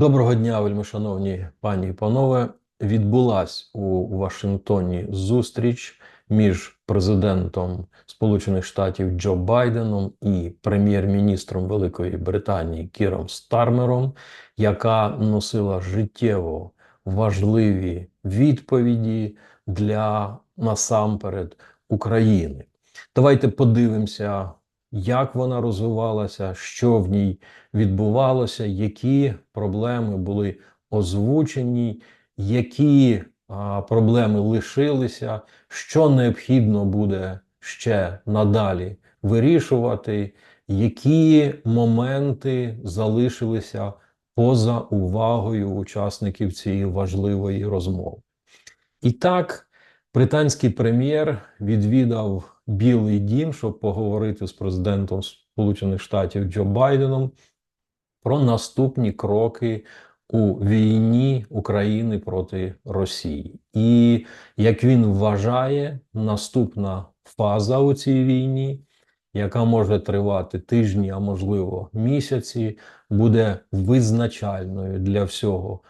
Доброго дня, вельмишановні пані і панове. Відбулась у Вашингтоні зустріч між президентом Сполучених Штатів Джо Байденом і прем'єр-міністром Великої Британії Кіром Стармером, яка носила життєво важливі відповіді для насамперед України. Давайте подивимося, як вона розвивалася, що в ній відбувалося, які проблеми були озвучені, які а, проблеми лишилися, що необхідно буде ще надалі вирішувати, які моменти залишилися поза увагою учасників цієї важливої розмови. І так, британський прем'єр відвідав Білий Дім, щоб поговорити з президентом Сполучених Штатів Джо Байденом про наступні кроки у війні України проти Росії. І як він вважає, наступна фаза у цій війні, яка може тривати тижні, а можливо місяці, буде визначальною для всього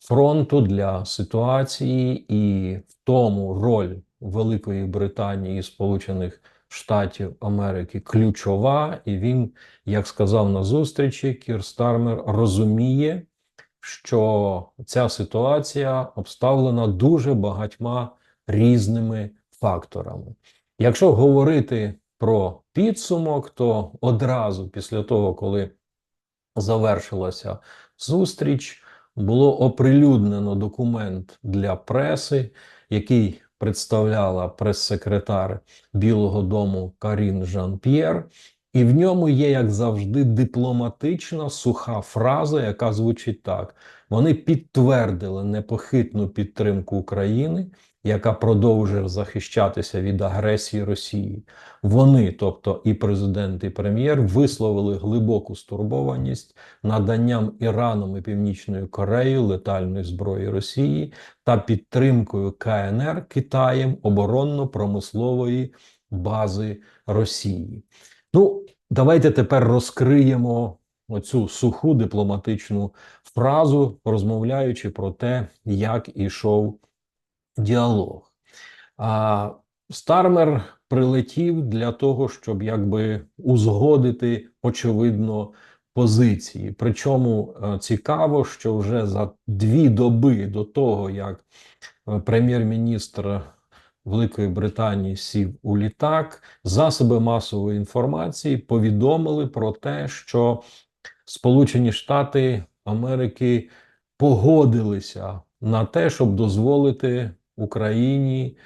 фронту, для ситуації, і в тому роль Великої Британії і Сполучених Штатів Америки ключова, і він, як сказав на зустрічі, Кір Стармер розуміє, що ця ситуація обставлена дуже багатьма різними факторами. Якщо говорити про підсумок, то одразу після того, коли завершилася зустріч, було оприлюднено документ для преси, який представляла прес-секретар Білого Дому Карін Жан-П'єр, і в ньому є, як завжди, дипломатична суха фраза, яка звучить так: вони підтвердили непохитну підтримку України, яка продовжує захищатися від агресії Росії. Вони, тобто і президент, і прем'єр, висловили глибоку стурбованість наданням Іраном і Північною Кореєю летальної зброї Росії та підтримкою КНР Китаєм оборонно-промислової бази Росії. Ну, давайте тепер розкриємо оцю суху дипломатичну фразу, розмовляючи про те, як ішов діалог. А Стармер прилетів для того, щоб якби узгодити очевидно позиції. Причому е, цікаво, що вже за дві доби до того, як е, прем'єр-міністр Великої Британії сів у літак, засоби масової інформації повідомили про те, що Сполучені Штати Америки погодилися на те, щоб дозволити Україні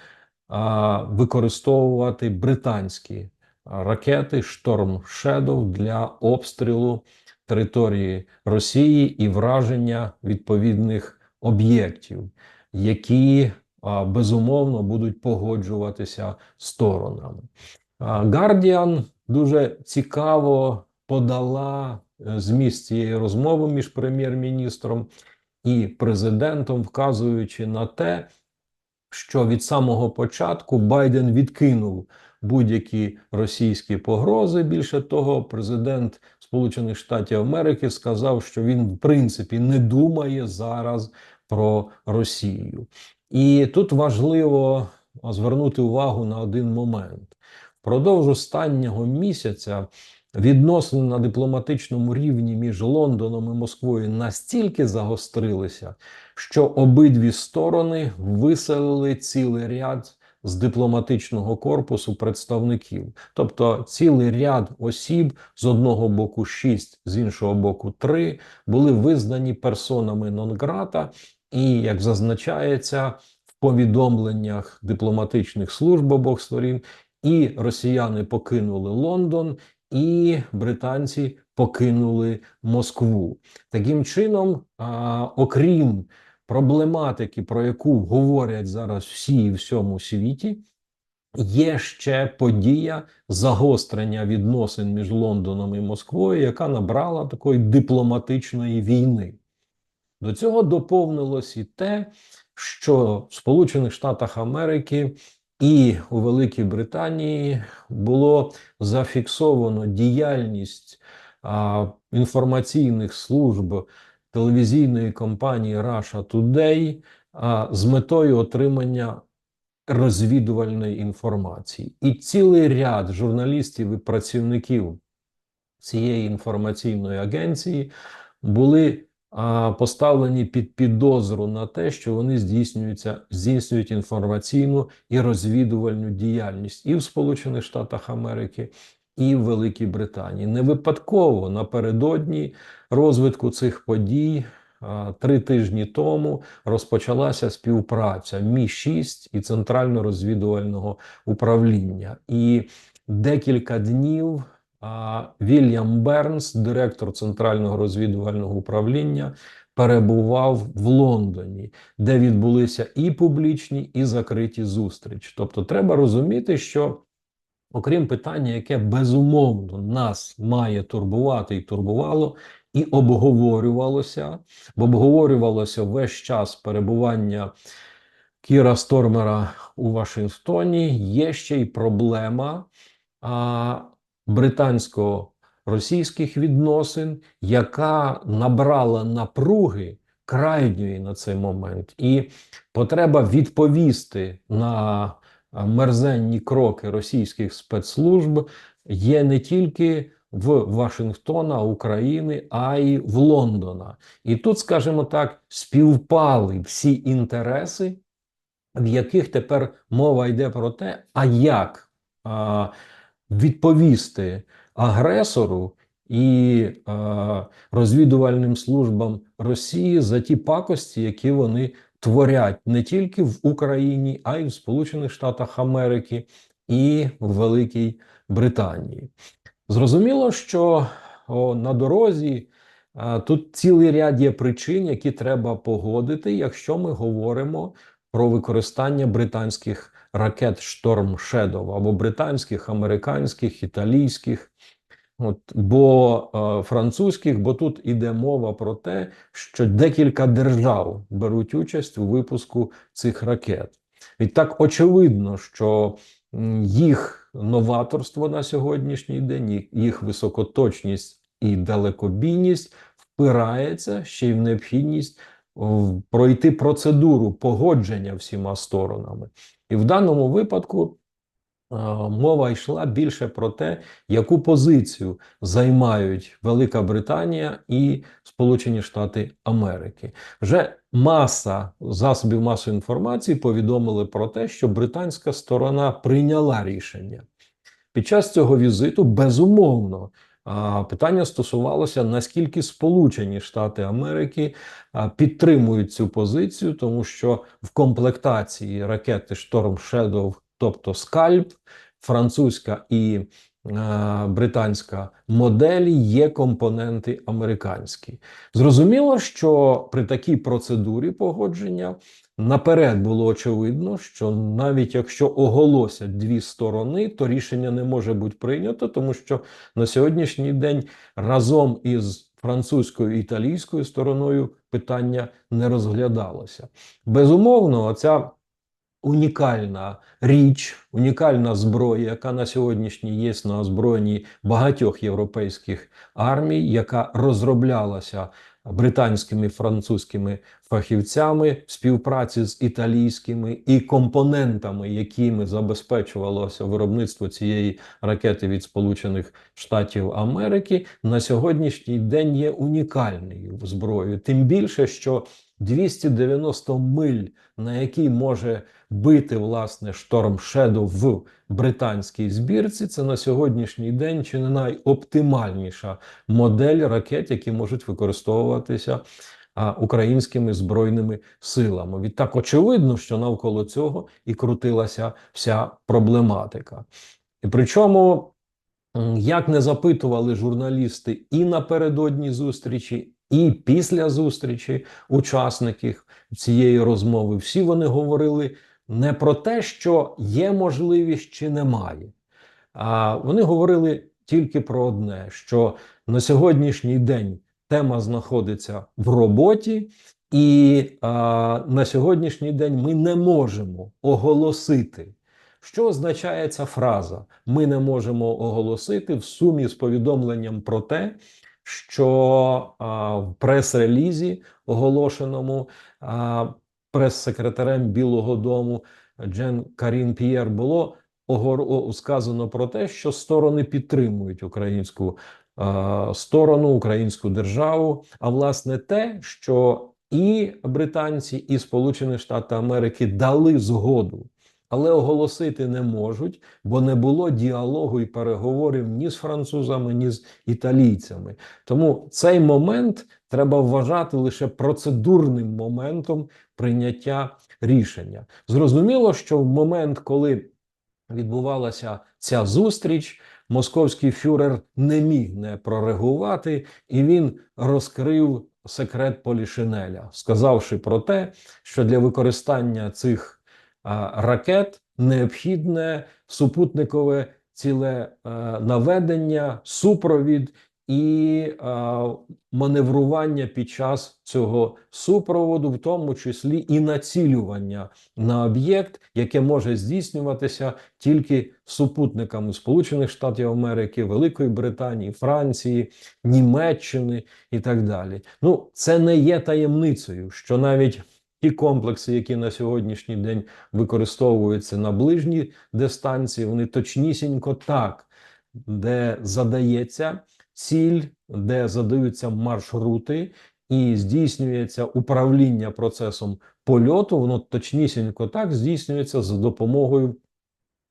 використовувати британські ракети Storm Shadow для обстрілу території Росії і враження відповідних об'єктів, які безумовно будуть погоджуватися сторонами. Гардіан дуже цікаво подала е, зміст цієї розмови між прем'єр-міністром і президентом, вказуючи на те, що від самого початку Байден відкинув будь-які російські погрози. Більше того, президент Сполучених Штатів Америки сказав, що він в принципі не думає зараз про Росію. І тут важливо звернути увагу на один момент. Впродовж останнього місяця відносини на дипломатичному рівні між Лондоном і Москвою настільки загострилися, що обидві сторони виселили цілий ряд з дипломатичного корпусу представників, тобто цілий ряд осіб з одного боку шість, з іншого боку три, були визнані персонами нон-грата, і як зазначається в повідомленнях дипломатичних служб обох сторін, і росіяни покинули Лондон, і британці покинули Москву. Таким чином, окрім проблематики, про яку говорять зараз всі і всьому світі, є ще подія загострення відносин між Лондоном і Москвою, яка набрала такої дипломатичної війни. До цього доповнилось і те, що в Сполучених Штатах Америки і у Великій Британії було зафіксовано діяльність а, інформаційних служб телевізійної компанії Russia Today а, з метою отримання розвідувальної інформації. І цілий ряд журналістів і працівників цієї інформаційної агенції були поставлені під підозру на те, що вони здійснюються, здійснюють інформаційну і розвідувальну діяльність і в Сполучених Штатах Америки, і в Великій Британії. Не випадково напередодні розвитку цих подій. Три тижні тому розпочалася співпраця Мі 6 і Центрально-розвідувального управління. І декілька днів Вільям Бернс, директор Центрального розвідувального управління, перебував в Лондоні, де відбулися і публічні, і закриті зустрічі. Тобто, треба розуміти, що окрім питання, яке безумовно нас має турбувати і турбувало, і обговорювалося, бо обговорювалося весь час перебування Кіра Стормера у Вашингтоні. Є ще й проблема а, британсько-російських відносин, яка набрала напруги крайньої на цей момент, і потреба відповісти на мерзенні кроки російських спецслужб є не тільки в Вашингтона, України, а й в Лондона. І тут, скажімо так, співпали всі інтереси, в яких тепер мова йде про те, а як відповісти агресору і а, розвідувальним службам Росії за ті пакості, які вони творять не тільки в Україні, а й в Сполучених Штатах Америки і в Великій Британії. Зрозуміло, що о, на дорозі а, тут цілий ряд є причин, які треба погодити, якщо ми говоримо про використання британських ракет Storm Shadow або британських, американських, італійських, от, бо е, французьких, бо тут іде мова про те, що декілька держав беруть участь у випуску цих ракет. Відтак очевидно, що їх новаторство на сьогоднішній день, їх- високоточність і далекобійність впирається ще й в необхідність пройти процедуру погодження всіма сторонами. І в даному випадку е, мова йшла більше про те, яку позицію займають Велика Британія і Сполучені Штати Америки. Вже маса засобів масової інформації повідомили про те, що британська сторона прийняла рішення. Під час цього візиту, безумовно, питання стосувалося, наскільки Сполучені Штати Америки підтримують цю позицію, тому що в комплектації ракети Storm Shadow, тобто Скальп, французька і британська моделі є компоненти американські. Зрозуміло, що при такій процедурі погодження наперед було очевидно, що навіть якщо оголосять дві сторони, то рішення не може бути прийнято, тому що на сьогоднішній день разом із французькою і італійською стороною питання не розглядалося. Безумовно, оця унікальна річ, унікальна зброя, яка на сьогоднішній є на озброєнні багатьох європейських армій, яка розроблялася британськими французькими фахівцями в співпраці з італійськими і компонентами, якими забезпечувалося виробництво цієї ракети від Сполучених Штатів Америки, на сьогоднішній день є унікальною зброєю. Тим більше, що 290 миль, на якій може бити власне шторм Shadow в британській збірці, це на сьогоднішній день чи не найоптимальніша модель ракет, які можуть використовуватися а, українськими збройними силами. Відтак, очевидно, що навколо цього і крутилася вся проблематика. І причому, як не запитували журналісти і напередодні зустрічі, і після зустрічі учасників цієї розмови, всі вони говорили не про те, що є можливість чи немає. А вони говорили тільки про одне: що на сьогоднішній день тема знаходиться в роботі, і а, на сьогоднішній день ми не можемо оголосити. Що означає ця фраза? Ми не можемо оголосити в сумі з повідомленням про те, що а, в прес-релізі, оголошеному прес-секретарем Білого Дому Джен Карін П'єр, було сказано про те, що сторони підтримують українську а, сторону, українську державу. А власне те, що і британці, і Сполучені Штати Америки дали згоду але оголосити не можуть, бо не було діалогу і переговорів ні з французами, ні з італійцями. Тому цей момент треба вважати лише процедурним моментом прийняття рішення. Зрозуміло, що в момент, коли відбувалася ця зустріч, московський фюрер не міг не прореагувати, і він розкрив секрет Полішинеля, сказавши про те, що для використання цих ракет необхідне супутникове ціле наведення, супровід і маневрування під час цього супроводу, в тому числі і націлювання на об'єкт, яке може здійснюватися тільки супутниками Сполучених Штатів Америки, Великої Британії, Франції, Німеччини і так далі. Ну, це не є таємницею, що навіть Ті комплекси, які на сьогоднішній день використовуються на ближній дистанції, вони точнісінько так, де задається ціль, де задаються маршрути, і здійснюється управління процесом польоту. Воно точнісінько так здійснюється за допомогою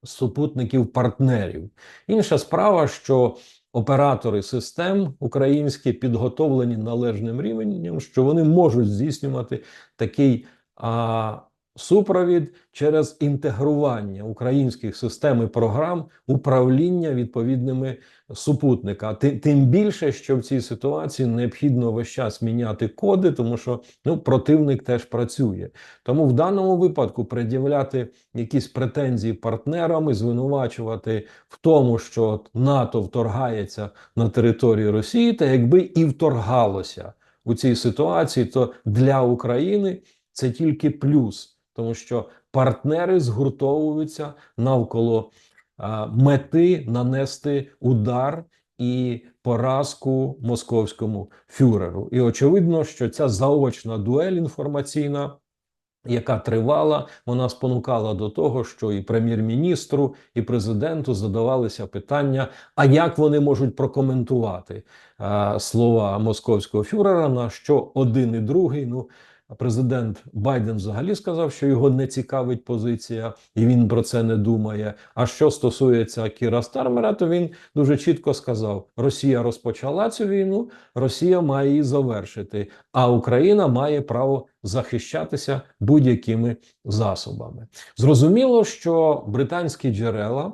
супутників-партнерів. Інша справа, що оператори систем українські підготовлені належним рівнем, що вони можуть здійснювати такий а, супровід через інтегрування українських систем і програм управління відповідними супутника. Тим, тим більше, що в цій ситуації необхідно весь час міняти коди, тому що ну противник теж працює. Тому в даному випадку пред'являти якісь претензії партнерам і звинувачувати в тому, що НАТО вторгається на територію Росії, та якби і вторгалося у цій ситуації, то для України це тільки плюс тому що партнери згуртовуються навколо мети нанести удар і поразку московському фюреру. І очевидно, що ця заочна дуель інформаційна. Яка тривала, вона спонукала до того, що і прем'єр-міністру, і президенту задавалися питання: а як вони можуть прокоментувати а, слова московського фюрера, на що один і другий ну Президент Байден взагалі сказав, що його не цікавить позиція, і він про це не думає. А що стосується Кіра Стармера, то він дуже чітко сказав: Росія розпочала цю війну, Росія має її завершити, а Україна має право захищатися будь-якими засобами. Зрозуміло, що британські джерела.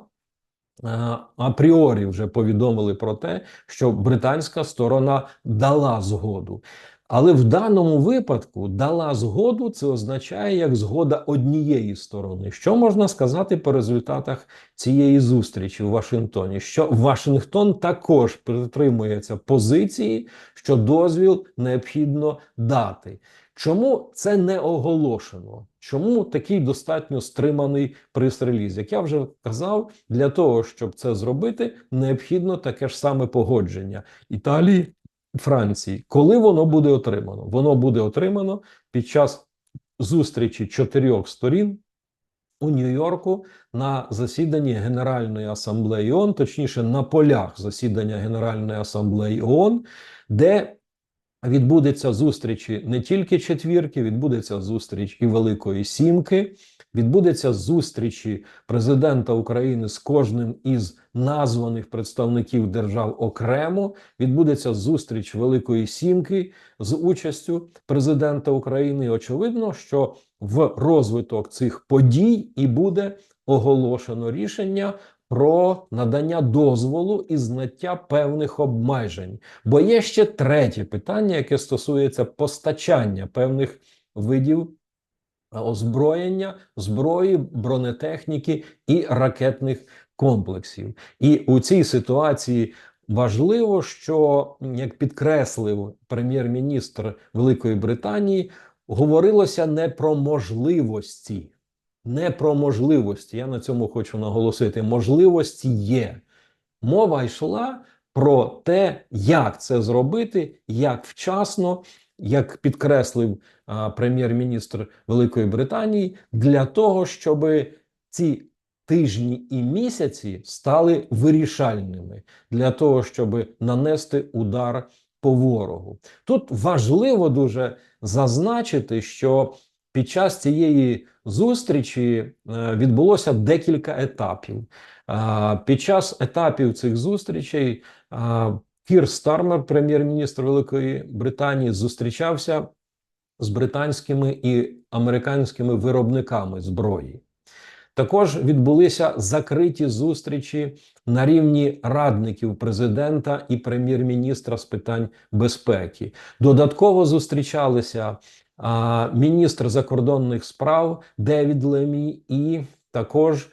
Е, апріорі вже повідомили про те, що британська сторона дала згоду. Але в даному випадку дала згоду, це означає як згода однієї сторони. Що можна сказати по результатах цієї зустрічі в Вашингтоні? Що Вашингтон також притримується позиції, що дозвіл необхідно дати. Чому це не оголошено? Чому такий достатньо стриманий прес-реліз? Як я вже казав, для того, щоб це зробити, необхідно таке ж саме погодження Італії Франції. Коли воно буде отримано? Воно буде отримано під час зустрічі чотирьох сторін у Нью-Йорку на засіданні Генеральної асамблеї ООН, точніше на полях засідання Генеральної асамблеї ООН, де відбудеться зустрічі не тільки четвірки, відбудеться зустріч і Великої Сімки. Відбудеться зустрічі президента України з кожним із названих представників держав окремо. Відбудеться зустріч Великої Сімки з участю президента України. Очевидно, що в розвиток цих подій і буде оголошено рішення. Про надання дозволу і знаття певних обмежень, бо є ще третє питання, яке стосується постачання певних видів озброєння, зброї, бронетехніки і ракетних комплексів. І у цій ситуації важливо, що як підкреслив прем'єр-міністр Великої Британії, говорилося не про можливості. Не про можливості. Я на цьому хочу наголосити. Можливості є. Мова йшла про те, як це зробити, як вчасно, як підкреслив прем'єр-міністр Великої Британії, для того, щоб ці тижні і місяці стали вирішальними для того, щоб нанести удар по ворогу. Тут важливо дуже зазначити, що під час цієї зустрічі е, відбулося декілька етапів. Під час етапів цих зустрічей Кір Стармер, прем'єр-міністр Великої Британії, зустрічався з британськими і американськими виробниками зброї. Також відбулися закриті зустрічі на рівні радників президента і прем'єр-міністра з питань безпеки. Додатково зустрічалися а, міністр закордонних справ Девід Лемі і також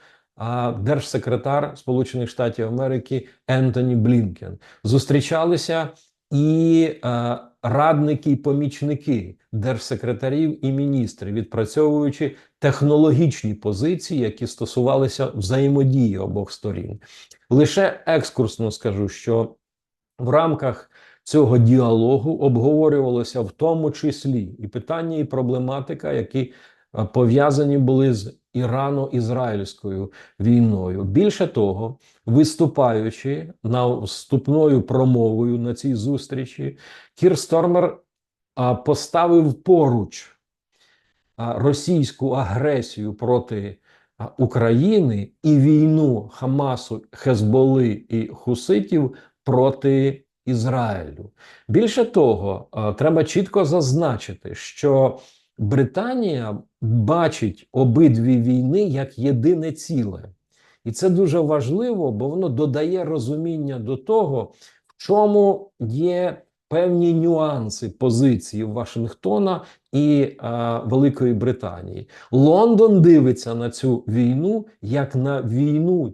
держсекретар Сполучених Штатів Америки Ентоні Блінкен. Зустрічалися і а, радники і помічники держсекретарів і міністрів, відпрацьовуючи технологічні позиції, які стосувалися взаємодії обох сторін. Лише екскурсно скажу, що в рамках цього діалогу обговорювалося в тому числі і питання, і проблематика, які е, пов'язані були з Ірано-Ізраїльською війною. Більше того, виступаючи на вступною промовою на цій зустрічі, Кір Стормер поставив поруч російську агресію проти України і війну Хамасу, Хезболи і Хуситів проти Ізраїлю. Більше того, треба чітко зазначити, що Британія бачить обидві війни як єдине ціле. І це дуже важливо, бо воно додає розуміння до того, в чому є певні нюанси позиції Вашингтона і а, Великої Британії. Лондон дивиться на цю війну як на війну,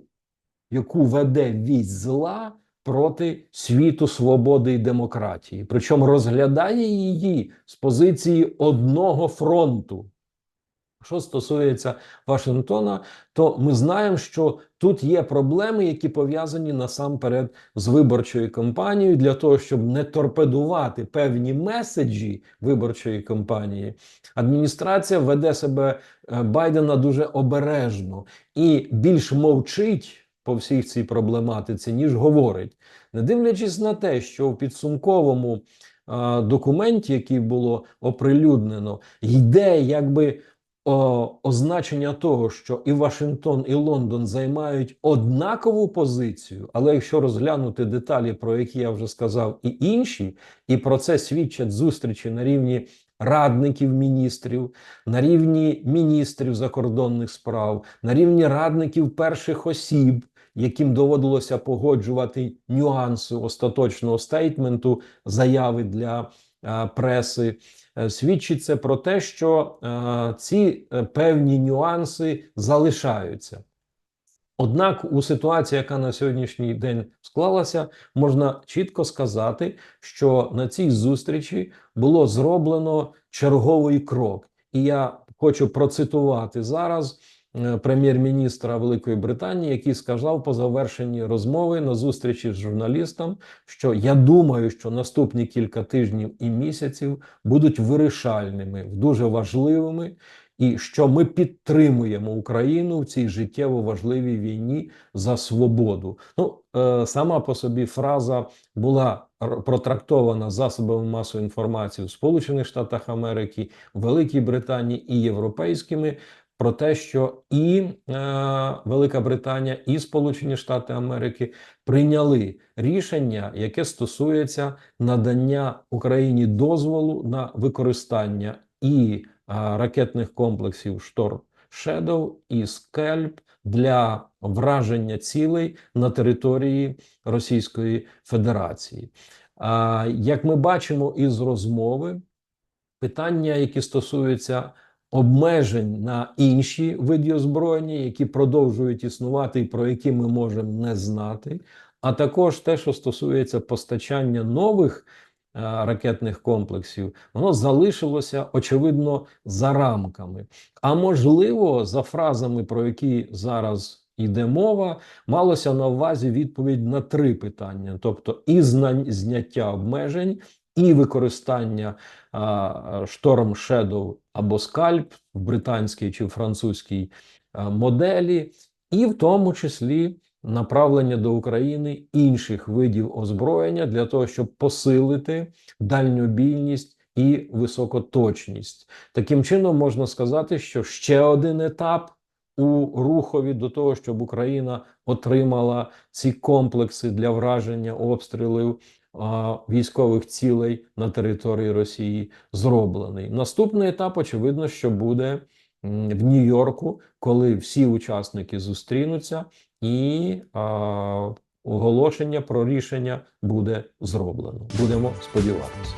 яку веде вісь зла проти світу свободи і демократії. Причому розглядає її з позиції одного фронту. Що стосується Вашингтона, то ми знаємо, що тут є проблеми, які пов'язані насамперед з виборчою кампанією, для того, щоб не торпедувати певні меседжі виборчої кампанії. Адміністрація веде себе е, Байдена дуже обережно і більш мовчить по всій цій проблематиці, ніж говорить, не дивлячись на те, що в підсумковому документі, який було оприлюднено, йде якби о, означення того, що і Вашингтон, і Лондон займають однакову позицію, але якщо розглянути деталі, про які я вже сказав, і інші, і про це свідчать зустрічі на рівні радників міністрів, на рівні міністрів закордонних справ, на рівні радників перших осіб. Яким доводилося погоджувати нюанси остаточного стейтменту, заяви для преси, Е, свідчить це про те, що е, ці е, певні нюанси залишаються. Однак у ситуації, яка на сьогоднішній день склалася, можна чітко сказати, що на цій зустрічі було зроблено черговий крок, і я хочу процитувати зараз. Е, прем'єр-міністра Великої Британії, який сказав по завершенні розмови на зустрічі з журналістом, що я думаю, що наступні кілька тижнів і місяців будуть вирішальними, дуже важливими, і що ми підтримуємо Україну в цій життєво важливій війні за свободу. Ну е, сама по собі фраза була протрактована засобами масової інформації в Сполучених Штатах Америки, Великій Британії і європейськими про те, що і е, Велика Британія, і Сполучені Штати Америки прийняли рішення, яке стосується надання Україні дозволу на використання і е, ракетних комплексів Штор Шедоу і Скельп для враження цілей на території Російської Федерації. А як ми бачимо із розмови, питання, які стосуються обмежень на інші види озброєння, які продовжують існувати, і про які ми можемо не знати, а також те, що стосується постачання нових е, ракетних комплексів, воно залишилося очевидно за рамками. А можливо, за фразами, про які зараз йде мова, малося на увазі відповідь на три питання: тобто, і зняття обмежень, і використання Storm Shadow або Scalp в британській чи французькій моделі, і в тому числі направлення до України інших видів озброєння для того, щоб посилити дальньобійність і високоточність. Таким чином можна сказати, що ще один етап у рухові до того, щоб Україна отримала ці комплекси для враження обстрілів військових цілей на території Росії зроблений. Наступний етап, очевидно, що буде в Нью-Йорку, коли всі учасники зустрінуться, і оголошення про рішення буде зроблено. Будемо сподіватися.